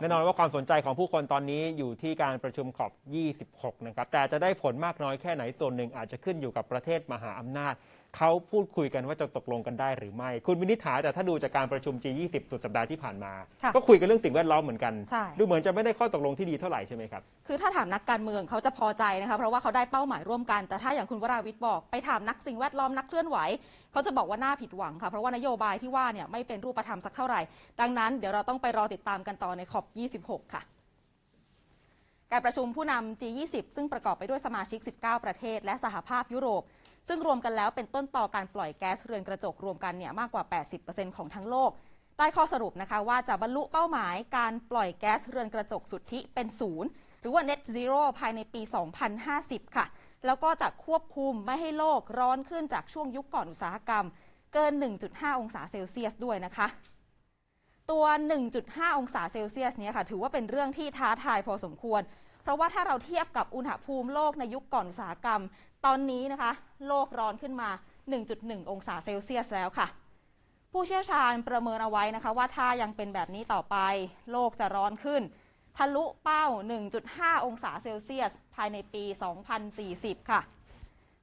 แน่นอนว่าความสนใจของผู้คนตอนนี้อยู่ที่การประชุมขอบ 26 นะครับ แต่จะได้ผลมากน้อยแค่ไหนส่วนหนึ่งอาจจะขึ้นอยู่กับประเทศมหาอำนาจ เขาพูดคุยกันว่าจะตกลงกันได้หรือไม่ คุณวินิษฐาแต่ถ้าดูจากการประชุม G20 สุดสัปดาห์ที่ผ่านมา ค่ะก็คุยกันเรื่องสิ่งแวดล้อมเหมือนกัน ใช่ ดูเหมือนจะไม่ได้ข้อตกลงที่ดีเท่าไหร่ใช่ไหมครับ คือถ้าถามนักการเมืองเขาจะพอใจนะคะเพราะว่าเขาได้เป้าหมายร่วมกัน แต่ถ้าอย่างคุณวราวิทย์บอกไปถามนักสิ่งแวดล้อมนักเคลื่อนไหว เขาจะบอกว่าน่าผิดหวังค่ะเพราะว่านโยบายที่ว่าเนี่ยไม่เป็นรูปธรรมสักเท่าไหร่ ดังนั้นเดี๋ยวเราต้องไปรอติดตามกันต่อในขอบ 26 ค่ะ การประชุมผู้นำ G20 ซึ่งประกอบไปด้วยสมาชิก 19 ประเทศ และสหภาพยุโรป ซึ่งรวมกันแล้วเป็นต้นต่อการปล่อยแก๊สเรือนกระจกรวมกันเนี่ยมากกว่า 80%ของทั้งโลก ได้ข้อสรุปนะคะว่าจะบรรลุเป้าหมายการปล่อยแก๊สเรือนกระจกสุทธิเป็นศูนย์หรือว่า net zero ภายในปี 2050 ค่ะ แล้วก็จะควบคุมไม่ให้โลกร้อนขึ้นจากช่วงยุคก่อนอุตสาหกรรม เกิน 1.5 องศาเซลเซียสด้วยนะคะตัว 1.5 องศาเซลเซียสเนี้ค่ะ ถือว่าเป็นเรื่องที่ท้าทายพอสมควร เพราะว่าถ้าเราเทียบกับอุณหภูมิโลกในยุคก่อนอุตสาหกรรม ตอนนี้นะคะ โลกร้อนขึ้นมา 1.1 องศาเซลเซียสแล้วค่ะ ผู้เชี่ยวชาญประเมินเอาไว้นะคะ ว่าถ้ายังเป็นแบบนี้ต่อไป โลกจะร้อนขึ้น ทะลุเป้า 1.5 องศาเซลเซียส ภายในปี 2040 ค่ะ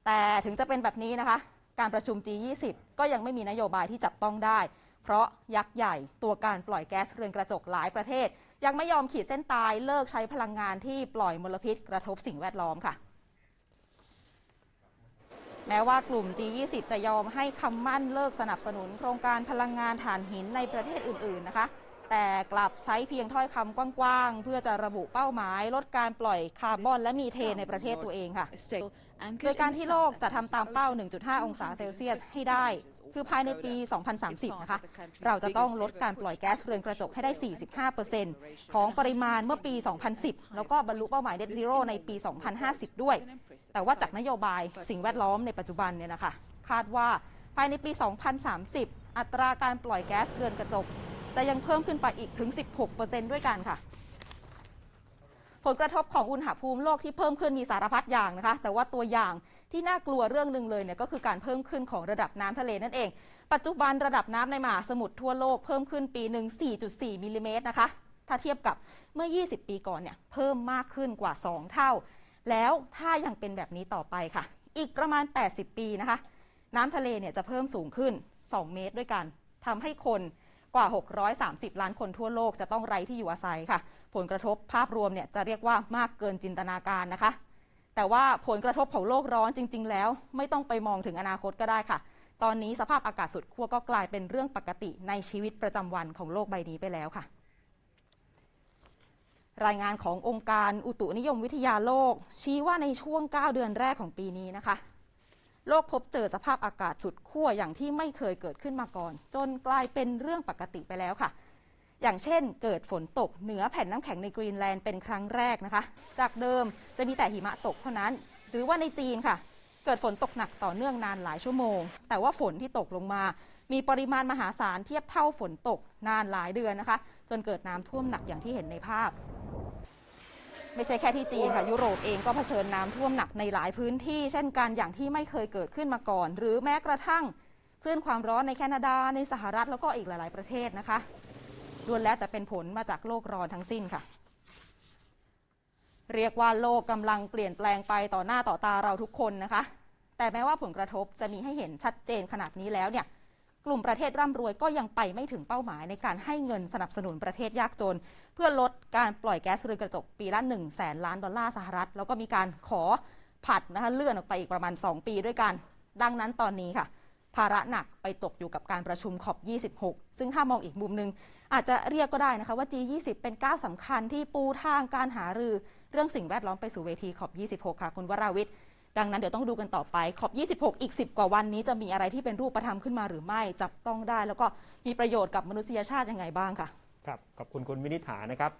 แต่ถึงจะเป็นแบบนี้นะคะ การประชุม G20 ก็ยังไม่มีนโยบายที่จับต้องได้ เพราะยักษ์ใหญ่ตัวการปล่อยแก๊สเรือนกระจกหลายประเทศ ยังไม่ยอมขีดเส้นตายเลิกใช้พลังงานที่ปล่อยมลพิษกระทบสิ่งแวดล้อมค่ะ แม้ว่ากลุ่ม G20 จะยอมให้คำมั่นเลิกสนับสนุนโครงการพลังงานถ่านหินในประเทศอื่น ๆ นะคะ แต่กลับใช้เพียงถ้อยคำกว้างๆ เพื่อจะระบุเป้าหมาย ลดการปล่อยคาร์บอนและมีเทนในประเทศตัวเองค่ะ โดยการที่โลกจะทำตามเป้า 1.5 องศาเซลเซียสให้ได้ คือภายในปี 2030 นะคะ เราจะต้องลดการปล่อยแก๊สเรือนกระจกให้ได้ 45%ของปริมาณเมื่อปี 2010 แล้วก็บรรลุเป้าหมาย Net Zero ในปี 2050 ด้วย แต่ว่าจากนโยบายสิ่งแวดล้อมในปัจจุบันเนี่ยนะคะ คาดว่าภายในปี 2030 อัตราการปล่อยแก๊สเรือนกระจก จะยังเพิ่มขึ้นไปอีกถึง 16%ด้วยกันค่ะ ผลกระทบของอุณหภูมิโลกที่เพิ่มขึ้นมีสารพัดอย่างนะคะ แต่ว่าตัวอย่างที่น่ากลัวเรื่องหนึ่งเลยเนี่ยก็คือการเพิ่มขึ้นของระดับน้ำทะเลนั่นเอง ปัจจุบันระดับน้ำในมหาสมุทรทั่วโลกเพิ่มขึ้นปีหนึ่ง4.4มิลลิเมตรนะคะถ้าเทียบกับเมื่อ 20 ปีก่อนเนี่ยเพิ่มมากขึ้นกว่า 2 เท่า แล้วถ้ายังเป็นแบบนี้ต่อไปค่ะ อีกประมาณ 80 ปีนะคะ น้ำทะเลเนี่ยจะเพิ่มสูงขึ้น 2 เมตรด้วยกันทำให้คน กว่า 630 ล้านคนทั่วโลกจะต้องไร้ที่อยู่อาศัยค่ะ ผลกระทบภาพรวมเนี่ยจะเรียกว่ามากเกินจินตนาการนะคะ แต่ว่าผลกระทบของโลกร้อนจริง ๆ แล้ว ไม่ต้องไปมองถึงอนาคตก็ได้ค่ะ ตอนนี้สภาพอากาศสุดขั้วก็กลายเป็นเรื่องปกติในชีวิตประจำวันของโลกใบนี้ไปแล้วค่ะรายงานขององค์การอุตุนิยมวิทยาโลก ชี้ว่าในช่วง 9 เดือนแรกของปีนี้นะคะ โลกพบเจอสภาพอากาศสุดขั้วอย่างที่ไม่เคยเกิดขึ้นมาก่อน จนกลายเป็นเรื่องปกติไปแล้วค่ะ อย่างเช่น เกิดฝนตกเหนือแผ่นน้ำแข็งในกรีนแลนด์เป็นครั้งแรกนะคะ จากเดิมจะมีแต่หิมะตกเท่านั้น หรือว่าในจีนค่ะ เกิดฝนตกหนักต่อเนื่องนานหลายชั่วโมง แต่ว่าฝนที่ตกลงมา มีปริมาณมหาศาลเทียบเท่าฝนตกนานหลายเดือนนะคะ จนเกิดน้ำท่วมหนักอย่างที่เห็นในภาพ ไม่ใช่แค่ที่จีนค่ะยุโรปเองก็เผชิญน้ำท่วมหนักในหลายพื้นที่ เช่นกันอย่างที่ไม่เคยเกิดขึ้นมาก่อน หรือแม้กระทั่งคลื่นความร้อนในแคนาดาในสหรัฐแล้วก็อีกหลาย ๆ ประเทศนะคะล้วนแล้วแต่เป็นผลมาจากโลกร้อนทั้งสิ้นค่ะ เรียกว่าโลกกำลังเปลี่ยนแปลงไปต่อหน้าต่อตาเราทุกคนนะคะ แต่แม้ว่าผลกระทบจะมีให้เห็นชัดเจนขนาดนี้แล้วเนี่ย กลุ่มประเทศร่ำรวยก็ยังไปไม่ถึงเป้าหมายในการให้เงินสนับสนุนประเทศยากจน เพื่อลดการปล่อยแก๊สเรือนกระจกปีละ1 0 0 0 0แสนล้านดอลลาร์สหรัฐ แล้วก็มีการขอผัดนะคะเลื่อนออกไปอีกประมาณ 2 ปีด้วยกัน ดังนั้นตอนนี้ค่ะ ภาระหนักไปตกอยู่กับการประชุมขอบ 26 ซึ่งถ้ามองอีกมุมหนึ่งอาจจะเรียกก็ได้นะคะว่า G20 เป็นก้าวสำคัญที่ปูทางการหารือเรื่องสิ่งแวดล้อมไปสู่เวทีขอบ 26 ค่ะ คุณวราวิทย์ ดังนั้นเดี๋ยวต้องดูกันต่อไปขอบ 26 อีก 10 กว่าวันนี้จะมีอะไรที่เป็นรูปธรรมขึ้นมาหรือไม่จับต้องได้ แล้วก็มีประโยชน์กับมนุษยชาติยังไงบ้างค่ะ ครับ ขอบคุณคุณวินิฐานะครับ